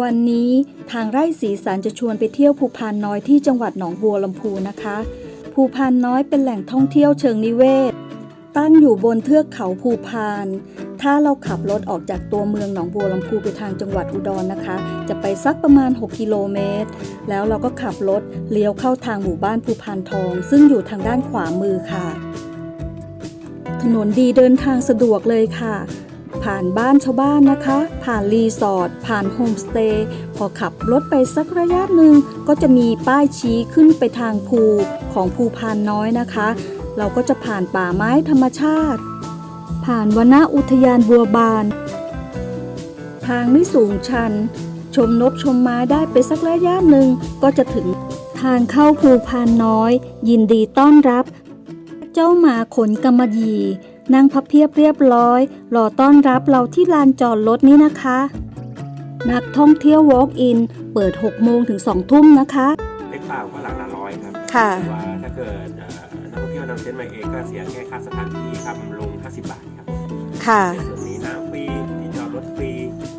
วันนี้ทางไร่สีสันจะชวนไปเที่ยวภูพานน้อยที่จังหวัดหนองบัวลำพูนะคะ ภูพานน้อยเป็นแหล่งท่องเที่ยวเชิงนิเวศ ตั้งอยู่บนเทือกเขาภูพาน ถ้าเราขับรถออกจากตัวเมืองหนองบัวลำพูไปทางจังหวัดอุดรนะคะ จะไปสักประมาณ 6 กิโลเมตร แล้วเราก็ขับรถเลี้ยวเข้าทางหมู่บ้านภูพานทอง ซึ่งอยู่ทางด้านขวามือค่ะ ถนนดีเดินทางสะดวกเลยค่ะ ผ่านบ้านชาวบ้านนะคะ ผ่านรีสอร์ทผ่านโฮมสเตย์พอขับรถไปสักระยะหนึ่งก็จะมีป้ายชี้ขึ้นไปทางภูของภูพานน้อยนะคะ เราก็จะผ่านป่าไม้ธรรมชาติ ผ่านวนาอุทยานบัวบาน ทางไม่สูงชัน ชมนกชมไม้ได้ไปสักระยะหนึ่งก็จะถึงทางเข้าภูพานน้อย ยินดีต้อนรับ เจ้าหมาขนกำมะหยี่ นั่งพับเพียบเรียบร้อยรอต้อนรับเราที่ลานจอดรถนี้นะคะ นักท่องเที่ยว Walk in เปิด 6 โมงถึง 2 ทุ่มนะคะเล็กเปล่าก็หลังละร้อยครับค่ะแต่ว่าถ้าเกิดเอ่อนักท่องเที่ยวนำเต็นท์มาเองก็เสียแค่ค่าสถานที่ครับลง 50 บาทครับค่ะในส่วนนี้น้ำฟรีที่จอดรถฟรี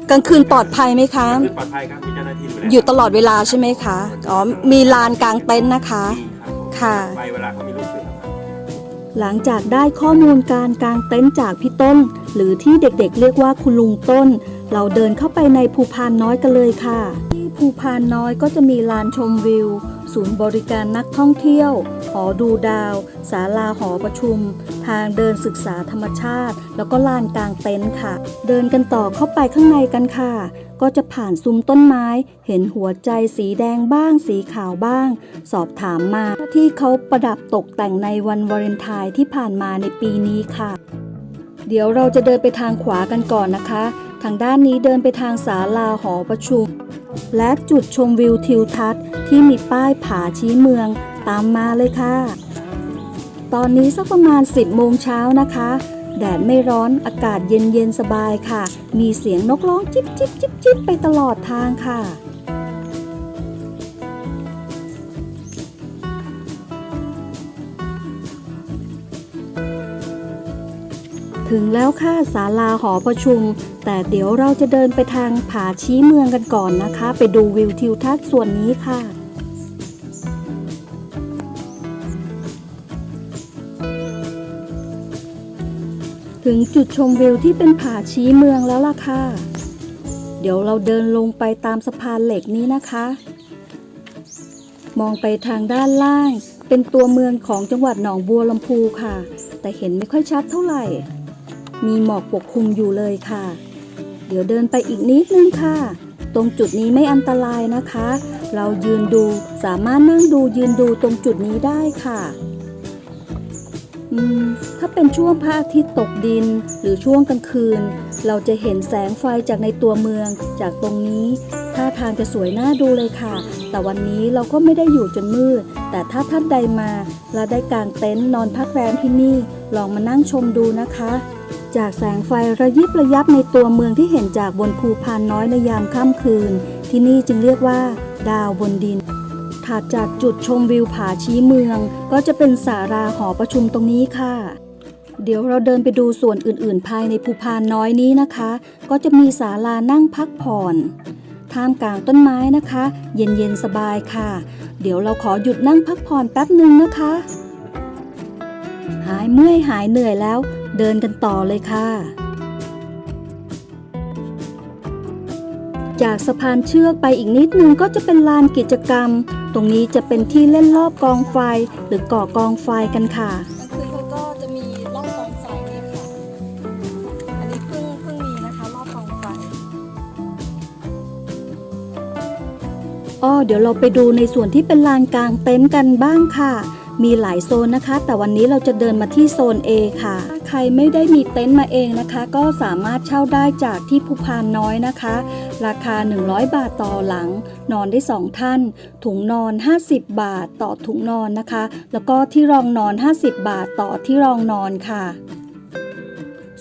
กลางคืนปลอดภัยไหมคะคือปลอดภัยครับมีเจ้าหน้าที่ดูแลอยู่ตลอดเวลาใช่ไหมคะอ๋อมีลานกลางเต็นท์นะคะมีครับผมค่ะไปเวลาเขามีลูกเสือครับ หลังจากได้ข้อมูลการกางเต็นท์จากพี่ต้น หรือที่เด็กๆ เรียกว่าคุณลุงต้น เราเดินเข้าไปในภูพานน้อยกันเลยค่ะ ที่ภูพานน้อยก็จะมีลานชมวิว ศูนย์บริการนักท่องเที่ยว หอดูดาว ศาลาหอประชุม ทางเดินศึกษาธรรมชาติ แล้วก็ลานกลางเต็นท์ค่ะ เดินกันต่อเข้าไปข้างในกันค่ะ ก็จะผ่านซุ้มต้นไม้ เห็นหัวใจสีแดงบ้าง สีขาวบ้าง สอบถามมาที่เขาประดับตกแต่งในวันวาเลนไทน์ที่ผ่านมาในปีนี้ค่ะ เดี๋ยวเราจะเดินไปทางขวากันก่อนนะคะ ทางด้านนี้เดินไปทางศาลาหอประชุม และจุดชมวิวทิวทัศน์ที่มีป้ายผาชี้เมืองตามมาเลยค่ะ ตอนนี้สักประมาณ 10โมงเช้านะคะ แดดไม่ร้อนอากาศเย็นเย็นสบายค่ะ มีเสียงนกร้องจิบจิบจิบจิบไปตลอดทางค่ะ ถึงแล้วค่ะศาลาหอประชุม แต่เดี๋ยวเราจะเดินไปทางผาชี้เมืองกันก่อนนะคะ ไปดูวิวทิวทัศน์ส่วนนี้ค่ะ ถึงจุดชมวิวที่เป็นผาชี้เมืองแล้วล่ะค่ะ เดี๋ยวเราเดินลงไปตามสะพานเหล็กนี้นะคะ มองไปทางด้านล่าง เป็นตัวเมืองของจังหวัดหนองบัวลำพูค่ะ แต่เห็นไม่ค่อยชัดเท่าไหร่ มีหมอกปกคลุมอยู่เลยค่ะ เดี๋ยวเดินไปอีกนิดนึงค่ะ ตรงจุดนี้ไม่อันตรายนะคะ เรายืนดูสามารถนั่งดูยืนดูตรงจุดนี้ได้ค่ะ ถ้าเป็นช่วงพระอาทิตย์ตกดิน หรือช่วงกลางคืน เราจะเห็นแสงไฟจากในตัวเมือง จากตรงนี้ท่าทางจะสวยน่าดูเลยค่ะ แต่วันนี้เราก็ไม่ได้อยู่จนมืด แต่ถ้าท่านใดมาแล้วได้กางเต็นท์นอนพักแรมที่นี่ ลองมานั่งชมดูนะคะ จากแสงไฟระยิบระยับในตัวเมืองที่เห็นจากบนภูพานน้อยในยามค่ำคืน ที่นี่จึงเรียกว่า ดาวบนดิน ถัดจากจุดชมวิวผาชี้เมือง ก็จะเป็นสาราหอประชุมตรงนี้ค่ะ เดี๋ยวเราเดินไปดูส่วนอื่นๆ ภายในภูพานน้อยนี้นะคะ ก็จะมีศาลานั่งพักผ่อนท่ามกลางต้นไม้นะคะ เย็นๆสบายค่ะ เดี๋ยวเราขอหยุดนั่งพักผ่อนแป๊บหนึ่งนะคะ หายเมื่อยหายเหนื่อยแล้ว เดินกันต่อเลยค่ะ จากสะพานเชือกไปอีกนิดนึงก็จะเป็นลานกิจกรรม ตรงนี้จะเป็นที่เล่นรอบกองไฟหรือก่อกองไฟกันค่ะ คือเขาก็จะมีรอบกองไฟเนี่ยค่ะ อันนี้เพิ่งเพิ่งมีนะคะรอบกองไฟ อ้อเดี๋ยวเราไปดูในส่วนที่เป็นลานกลางเต็นท์กันบ้างค่ะ มีหลายโซนนะคะ แต่วันนี้เราจะเดินมาที่โซน A ค่ะถ้า ใครไม่ได้มีเต็นท์มาเองนะคะ ก็สามารถเช่าได้จากที่ภูพานน้อยนะคะ ราคา 100 บาทต่อหลัง นอนได้ 2 ท่าน ถุงนอน 50 บาทต่อถุงนอนนะคะ แล้วก็ที่รองนอน 50 บาทต่อที่รองนอนค่ะ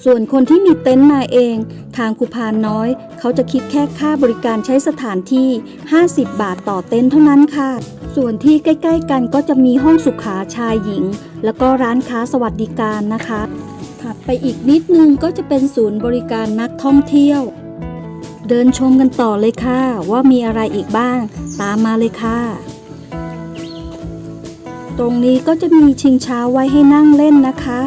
ส่วนคนที่มีเต็นท์มาเอง ทางภูพานน้อย เขาจะคิดแค่ค่าบริการใช้สถานที่ 50 บาทต่อเต็นท์เท่านั้นค่ะ ส่วนที่ใกล้ ๆ กันก็จะมีห้องสุขาชายหญิง แล้วก็ร้านค้าสวัสดิการนะคะ ไปอีกนิดนึงก็จะเป็นศูนย์บริการนักท่องเที่ยว เดินชมกันต่อเลยค่ะ ว่ามีอะไรอีกบ้าง ตามมาเลยค่ะ ตรงนี้ก็จะมีชิงช้าไว้ให้นั่งเล่นนะคะ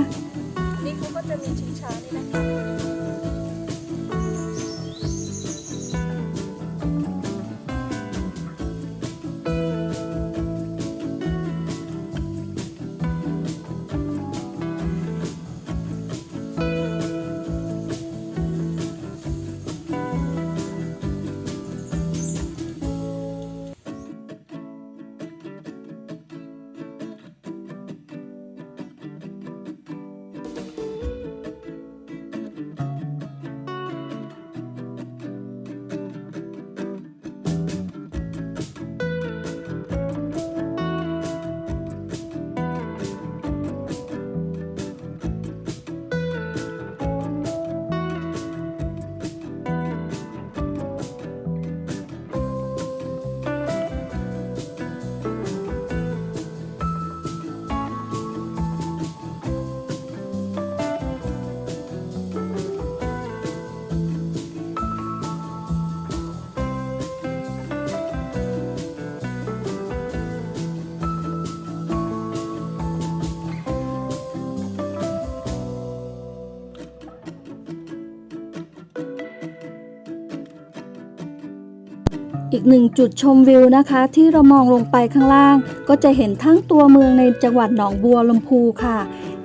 อีกหนึ่งจุดชมวิวนะคะ ที่เรามองลงไปข้างล่าง ก็จะเห็นทั้งตัวเมืองในจังหวัดหนองบัวลำพูค่ะ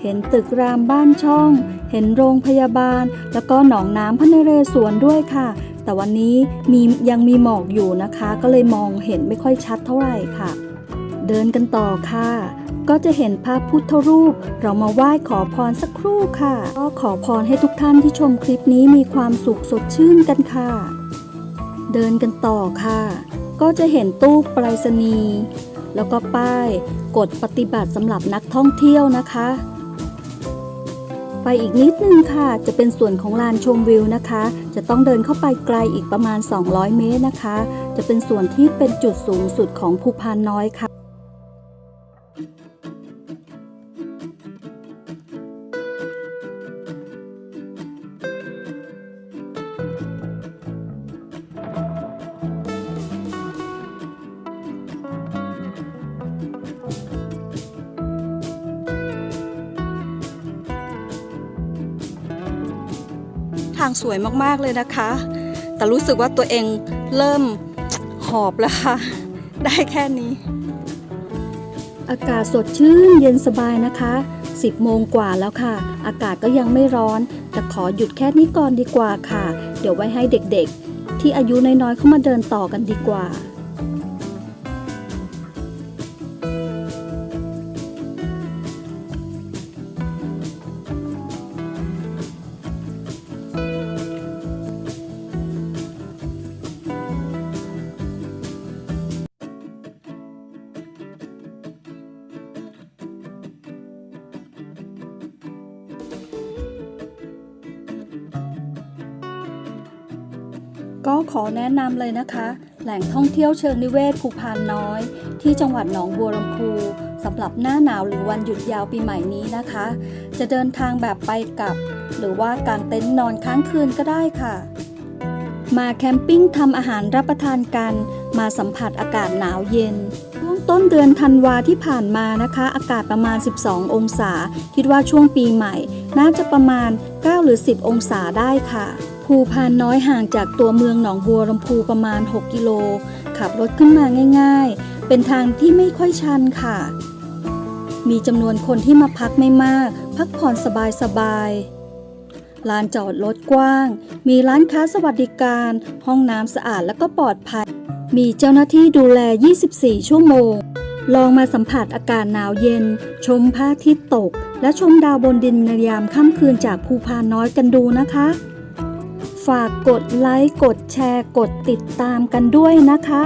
เห็นตึกรามบ้านช่อง เห็นโรงพยาบาล แล้วก็หนองน้ำพระนเรศวรด้วยค่ะ แต่วันนี้มียังมีหมอกอยู่นะคะ ก็เลยมองเห็นไม่ค่อยชัดเท่าไหร่ค่ะ เดินกันต่อค่ะ ก็จะเห็นพระพุทธรูป เรามาไหว้ขอพรสักครู่ค่ะ ก็ขอพรให้ทุกท่านที่ชมคลิปนี้มีความสุขสดชื่นกันค่ะ เดินกันต่อค่ะ ก็จะเห็นตู้ไปรษณีย์แล้วก็ป้ายกฎปฏิบัติสำหรับนักท่องเที่ยวนะคะ ไปอีกนิดนึงค่ะ จะเป็นส่วนของลานชมวิวนะคะ จะต้องเดินเข้าไปไกลอีกประมาณ 200 เมตรนะคะ จะเป็นส่วนที่เป็นจุดสูงสุดของภูพานน้อยค่ะางสวยมากๆเลยนะคะ แต่รู้สึกว่าตัวเองเริ่มหอบแล้วค่ะ ได้แค่นี้ อากาศสดชื่นเย็นสบายนะคะ 10โมงกว่าแล้วค่ะ อากาศก็ยังไม่ร้อน แต่ขอหยุดแค่นี้ก่อนดีกว่าค่ะ เดี๋ยวไว้ให้เด็กๆ ที่อายุน้อยๆเข้ามาเดินต่อกันดีกว่า ก็ขอแนะนำเลยนะคะ แหล่งท่องเที่ยวเชิงนิเวศภูพานน้อย ที่จังหวัดหนองบัวลำพูสำหรับหน้าหนาวหรือวันหยุดยาวปีใหม่นี้นะคะ จะเดินทางแบบไปกลับ หรือว่ากางเต็นท์นอนค้างคืนก็ได้ค่ะ มาแคมปิ้งทำอาหารรับประทานกัน มาสัมผัสอากาศหนาวเย็นช่วงต้นเดือนธันวาที่ผ่านมานะคะ อากาศประมาณ 12 องศา คิดว่าช่วงปีใหม่ น่าจะประมาณ 9 หรือ 10 องศาได้ค่ะ ภูพานน้อยห่างจากตัวเมืองหนองบัวลำพูประมาณ 6 กิโล ขับรถขึ้นมาง่าย ๆ เป็นทางที่ไม่ค่อยชันค่ะ มีจำนวนคนที่มาพักไม่มาก พักผ่อนสบายๆลานจอดรถกว้าง มีร้านค้าสวัสดิการ ห้องน้ำสะอาดและก็ปลอดภัย มีเจ้าหน้าที่ดูแล 24 ชั่วโมง ลองมาสัมผัสอากาศหนาวเย็น ชมพระอาทิตย์ตก และชมดาวบนดินในยามค่ำคืนจากภูพานน้อยกันดูนะคะ ฝากกดไลค์ กดแชร์ กดติดตามกันด้วยนะคะ